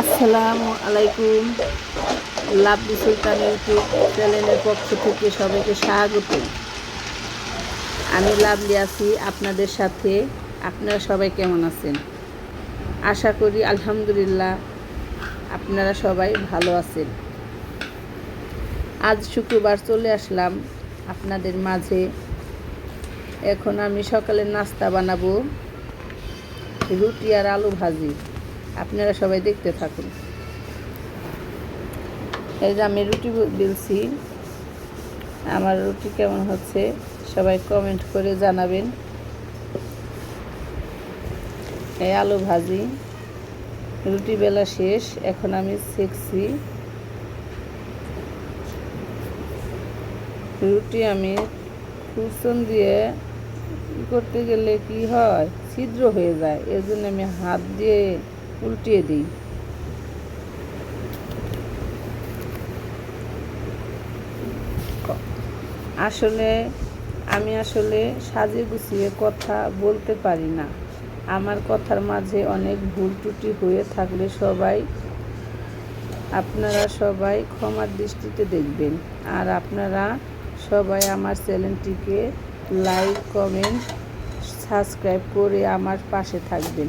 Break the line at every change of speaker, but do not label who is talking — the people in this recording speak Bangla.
আসসালামু আলাইকুম। লাভলি সুলতান ইউটিউব চ্যানেলের পক্ষ থেকে সবাইকে স্বাগত। আমি লাভলি আছি আপনাদের সাথে। আপনারা সবাই কেমন আছেন? আশা করি আলহামদুলিল্লাহ আপনারা সবাই ভালো আছেন। আজ শুক্রবার চলে আসলাম আপনাদের মাঝে। এখন আমি সকালে নাস্তা বানাবো। রুটি আর আলু ভাজি। আপনারা সবাই দেখতে থাকুন। এই যে আমি রুটি বেলছি আমার রুটি কেমন হচ্ছে? সবাই কমেন্ট করে জানাবেন। এই আলু ভাজি। রুটি বেলা শেষ, এখন আমি সেকছি রুটি আমি কুসন দিয়ে করতে গেলে কি হয়? ছিদ্র হয়ে যায়। এর জন্য আমি হাত দিয়ে উল্টিয়ে দিই। আসলে, আমি আসলে সাজে গুছিয়ে কথা বলতে পারি না। আমার কথার মাঝে অনেক ভুল ত্রুটি হয়ে থাকলে সবাই, আপনারা সবাই ক্ষমার দৃষ্টিতে দেখবেন। আর আপনারা সবাই আমার চ্যানেলটিকে লাইক, কমেন্ট, সাবস্ক্রাইব করে আমার পাশে থাকবেন।